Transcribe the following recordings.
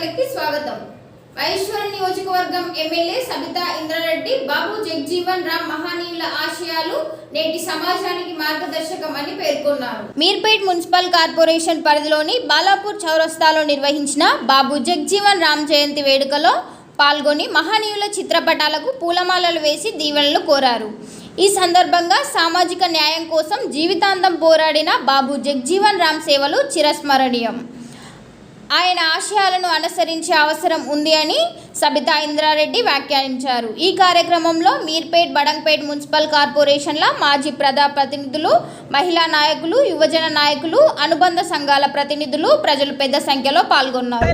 అందరికీ స్వాగతం. ఐశ్వర్ నియోజకవర్గం ఎమ్మెల్యే సబితా ఇంద్రారెడ్డి బాబు జగ్జీవన్ రామ్ మహానీయుల ఆశయాలు నేటి సమాజానికి మార్గదర్శకం అని పేర్కొన్నారు. మీర్పేట్ మున్సిపల్ కార్పొరేషన్ పరిధిలోని బాలాపూర్ చౌరస్తాలో నిర్వహించిన బాబు జగ్జీవన్ రామ్ జయంతి వేడుకలో పాల్గొని మహనీయుల చిత్రపటాలకు పూలమాలలు వేసి దీవెనలు కోరారు. ఈ సందర్భంగా సామాజిక న్యాయం కోసం జీవితాంతం పోరాడిన బాబు జగ్జీవన్ రామ్ సేవలు చిరస్మరణీయం. ఆయన ఆశయాలను అనుసరించే అవసరం ఉంది అని సబితా ఇంద్రారెడ్డి వ్యాఖ్యానించారు. ఈ కార్యక్రమంలో మీర్పేట్ బడంపేట్ మున్సిపల్ కార్పొరేషన్ల మాజీ ప్రజా ప్రతినిధులు మహిళా నాయకులు యువజన నాయకులు అనుబంధ సంఘాల ప్రతినిధులు ప్రజలు పెద్ద సంఖ్యలో పాల్గొన్నారు.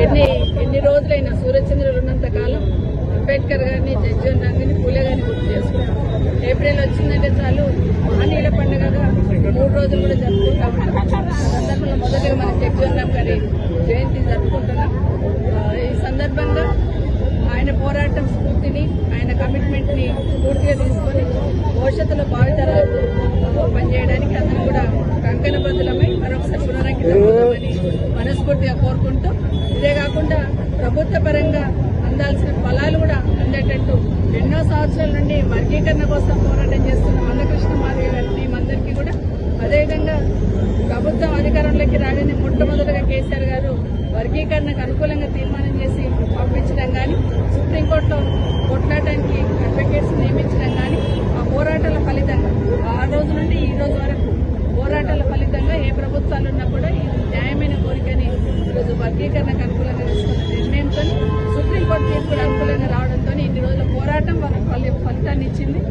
ఎన్ని ఎన్ని రోజులైనా సూర్యచంద్రులు ఉన్నంత కాలం అంబేద్కర్ గారిని జడ్జి గారిని పూలే రోజులు కూడా జరుపుకుంటా ఉంటాం సందర్భంలో మొదటగా మన జగ్జీవన్ గారి జయంతి జరుపుకుంటున్నాం. ఈ సందర్భంగా ఆయన పోరాటం స్ఫూర్తిని ఆయన కమిట్మెంట్ని పూర్తిగా తీసుకొని భవిష్యత్తులో భావితరాలకు పనిచేయడానికి అందరూ కూడా కంకణ బదులమై మరొకసారి పునరంకితమని మనస్ఫూర్తిగా కోరుకుంటూ ఇదే కాకుండా ప్రభుత్వ పరంగా అందాల్సిన ఫలాలు కూడా అందేటట్టు ఎన్నో సంవత్సరాల నుండి వర్గీకరణ కోసం పోరాటం చేస్తూ మందకృష్ణ మాదిగ గారి టీం అందరికీ కూడా అదేవిధంగా ప్రభుత్వం అధికారంలోకి రాగానే మొట్టమొదటిగా కేసీఆర్ గారు వర్గీకరణకు అనుకూలంగా తీర్మానం చేసి పంపించడం కానీ సుప్రీంకోర్టులో కొట్లాడటానికి అడ్వకేట్స్ నియమించడం కానీ ఆ పోరాటాల ఫలితంగా ఆ రోజు నుండి ఈ రోజు వరకు పోరాటాల ఫలితంగా ఏ ప్రభుత్వాలు ఉన్నా కూడా ఈ న్యాయమైన కోరికని ఈరోజు వర్గీకరణకు అనుకూలంగా తీసుకున్న నిర్ణయంతో సుప్రీంకోర్టు తీర్పులు అనుకూలంగా రావడంతో ఇన్ని రోజుల పోరాటం వాళ్ళ ఫలితాన్ని ఇచ్చింది.